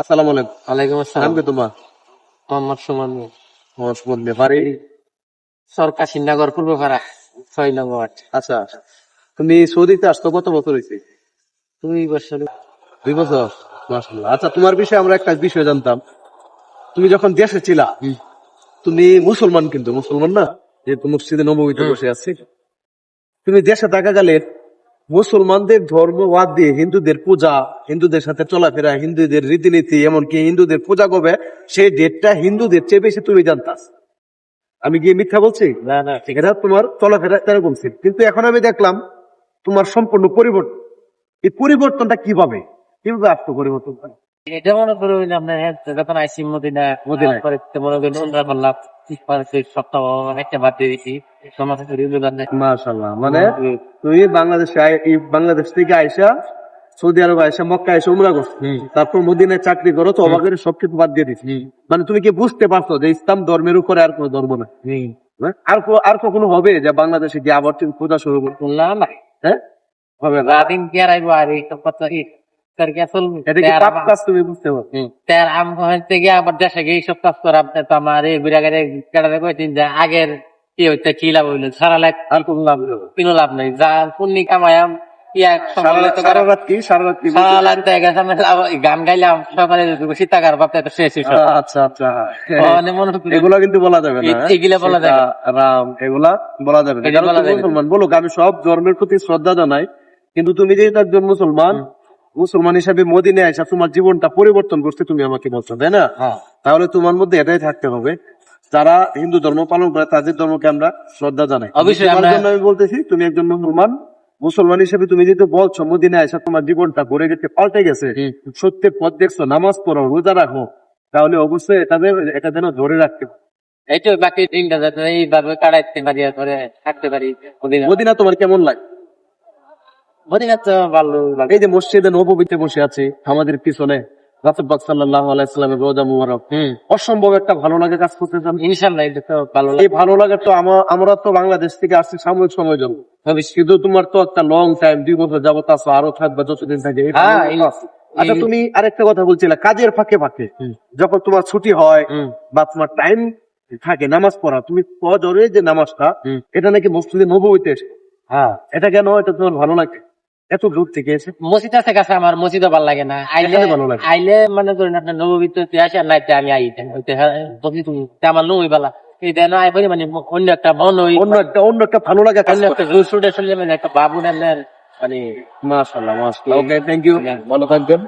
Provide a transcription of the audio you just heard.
আসসালামু আলাইকুম। ওয়ালাইকুম আসসালাম। কি তোমার? মোহাম্মদ সুমন। মোহাম্মদ সুমন। বাড়ি? সরকার সিন্নাগর পূর্বপাড়া ছয় নম্বর আচ্ছা তুমি সৌদিতে আসতো কত বছর হয়েছে? দুই বছর। দুই বছর? মাশাআল্লাহ। আচ্ছা তোমার বিষয়ে আমরা একটা বিষয় জানতাম। তুমি যখন দেশে ছিলা তুমি মুসলমান কিন্তু মুসলমান না? যেহেতু মসজিদে নবমীতে বসে আছি। তুমি দেশে থাকাকালে মুসলমানদের ধর্ম বাদ দিয়ে হিন্দুদের পূজা হিন্দুদের সাথে চলাফেরা হিন্দুদের রীতিনীতি এমনকি হিন্দুদের পূজা করবে সেই ডেটটা হিন্দুদের চেয়ে বেশি তুমি জানতাস। আমি গিয়ে মিথ্যা বলছি? না না ঠিক। এটা তোমার চলাফেরা তারা বলছি কিন্তু এখন আমি দেখলাম তোমার সম্পূর্ণ পরিবর্তন। এই পরিবর্তনটা কীভাবে? কীভাবে আসতো পরিবর্তন? এটা মনে করো আপনার হ্যাঁ, যখন আইসি মদিনা মদিনায়। পরে তো মনে করেন উমরা করলাম সপ্তাহ একটা বাদ দিয়ে দিছি। সমাজ থেকে রিভিউ দেন মাশাল্লাহ মানে বাংলাদেশে বাংলাদেশ থেকে আইসা সৌদি আরব আইসা মক্কা আইসা উমরা করছ তারপর মদিনায় চাকরি করো তো অবাকের সবকিছু বাদ দিয়ে দিচ্ছি মানে তুমি কি বুঝতে পারছ যে ইসলাম ধর্মের উপরে আর কোনো ধর্ম না হ্যাঁ? আর আর কখনো হবে যে বাংলাদেশে গিয়ে আবার তুমি পূজা শুরু করো? না না। হ্যাঁ? হবে না। রাদিন কে আর আইবো আর এইসব কথা তার কে কি কাজ তুমি বুঝতে পারো? তার আম হইতে আবার দেশে গিয়ে এইসব কাজ করা আপনি তো আমার এই বিরাগারে কেটারে কইতেন যে আগের কি কি লাভ হইল? সারা লাখ আর কোনো লাভ কোনো লাভ নাই। যা পুণ্যি কামায়াম গান গাইলাম সকালে সীতাকার বাপটা তো শেষ আচ্ছা আচ্ছা। মানে এগুলা কিন্তু বলা যাবে না এগুলা বলা যাবে রাম এগুলা বলা যাবে না। বলা আমি সব ধর্মের প্রতি শ্রদ্ধা জানাই কিন্তু তুমি যেহেতু একজন মুসলমান মুসলমান হিসাবে মদিনে আসা তোমার জীবনটা পরিবর্তন করতে তুমি আমাকে বলছো তাই না? হ্যাঁ। তাহলে তোমার মধ্যে এটাই থাকতে হবে যারা হিন্দু ধর্ম পালন করে তাদের ধর্মকে আমরা শ্রদ্ধা জানাই। অবশ্যই আমি বলতেছি তুমি একজন মুসলমান মুসলমান হিসেবে তুমি যেহেতু বলছো মদিনে আসা তোমার জীবনটা ঘুরে গেছে পাল্টে গেছে সত্যের পথ দেখছ নামাজ পড়ো রোজা রাখো তাহলে অবশ্যই এটা এটা যেন ধরে রাখতে হবে। এইটা বাকি দিনটা যাতে এইভাবে কাটাইতে পারি থাকতে পারি মদিনা তোমার কেমন লাগে? মদিনা তো ভালো লাগে এই যে মসজিদে নববীতে বসে আছে আমাদের পিছনে রাসুলবাগ সাল্লাহ আলাইসালামের রোজা মুবারক। অসম্ভব একটা ভালো লাগে কাজ করতেছেন ইনশাল্লাহ এটা তো ভালো এই ভালো লাগে তো আমরা তো বাংলাদেশ থেকে আসছি সাময়িক সময়ের জন্য। কিন্তু তোমার তো একটা লং টাইম দুই বছর যাবত আছো আরও থাকবে যতদিন থাকে এই ভালো এই- আছে। আচ্ছা তুমি আরেকটা কথা বলছিলে কাজের ফাঁকে ফাঁকে। যখন তোমার ছুটি হয় বা তোমার টাইম থাকে নামাজ পড়া তুমি যে নামাজটা এটা নাকি মসজিদে নববীতে এসে হ্যাঁ। এটা কেন? এটা তোমার ভালো লাগে? এত দূর থেকে এসে মসজিদ আছে কাছে আমার মসজিদও ভালো লাগে না। আইলে ভালো লাগে। আইলে মানে ধরেন আপনার নবীত আসে আর নাইতে আমি আই মসজিদ আমার নই বালা। এই দেন আই বলি মানে অন্য একটা মন ওই অন্য একটা অন্য একটা ভালো লাগে অন্য একটা রুসুডে চলে মানে একটা বাবু নেন মানে মাশাআল্লাহ মাশাআল্লাহ। ওকে থ্যাংক ইউ ভালো থাকবেন।